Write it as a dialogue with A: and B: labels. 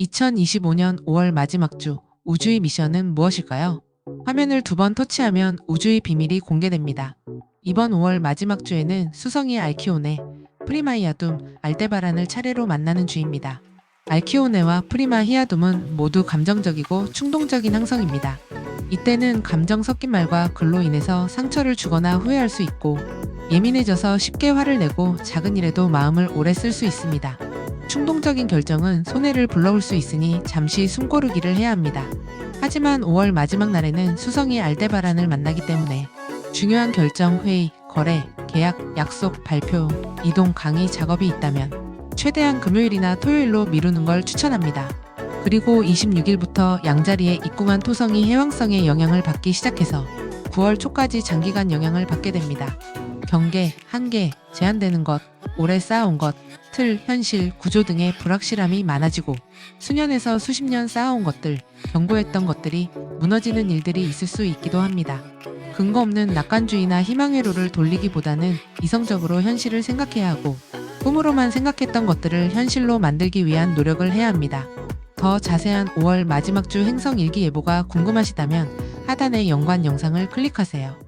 A: 2025년 5월 마지막 주 우주의 미션은 무엇일까요? 화면을 두 번 터치하면 우주의 비밀이 공개됩니다. 이번 5월 마지막 주에는 수성이 알키오네, 프리마히아둠, 알데바란을 차례로 만나는 주입니다. 알키오네와 프리마히아둠은 모두 감정적이고 충동적인 항성입니다. 이때는 감정 섞인 말과 글로 인해서 상처를 주거나 후회할 수 있고 예민해져서 쉽게 화를 내고 작은 일에도 마음을 오래 쓸 수 있습니다. 충동적인 결정은 손해를 불러올 수 있으니 잠시 숨고르기를 해야 합니다. 하지만 5월 마지막 날에는 수성이 알데바란을 만나기 때문에 중요한 결정, 회의, 거래, 계약, 약속, 발표, 이동, 강의, 작업이 있다면 최대한 금요일이나 토요일로 미루는 걸 추천합니다. 그리고 26일부터 양자리에 입궁한 토성이 해왕성의 영향을 받기 시작해서 9월 초까지 장기간 영향을 받게 됩니다. 경계, 한계, 제한되는 것, 오래 쌓아온 것, 틀, 현실, 구조 등의 불확실함이 많아지고 수년에서 수십 년 쌓아온 것들, 경고했던 것들이 무너지는 일들이 있을 수 있기도 합니다. 근거 없는 낙관주의나 희망회로를 돌리기보다는 이성적으로 현실을 생각해야 하고 꿈으로만 생각했던 것들을 현실로 만들기 위한 노력을 해야 합니다. 더 자세한 5월 마지막 주 행성 일기 예보가 궁금하시다면 하단의 연관 영상을 클릭하세요.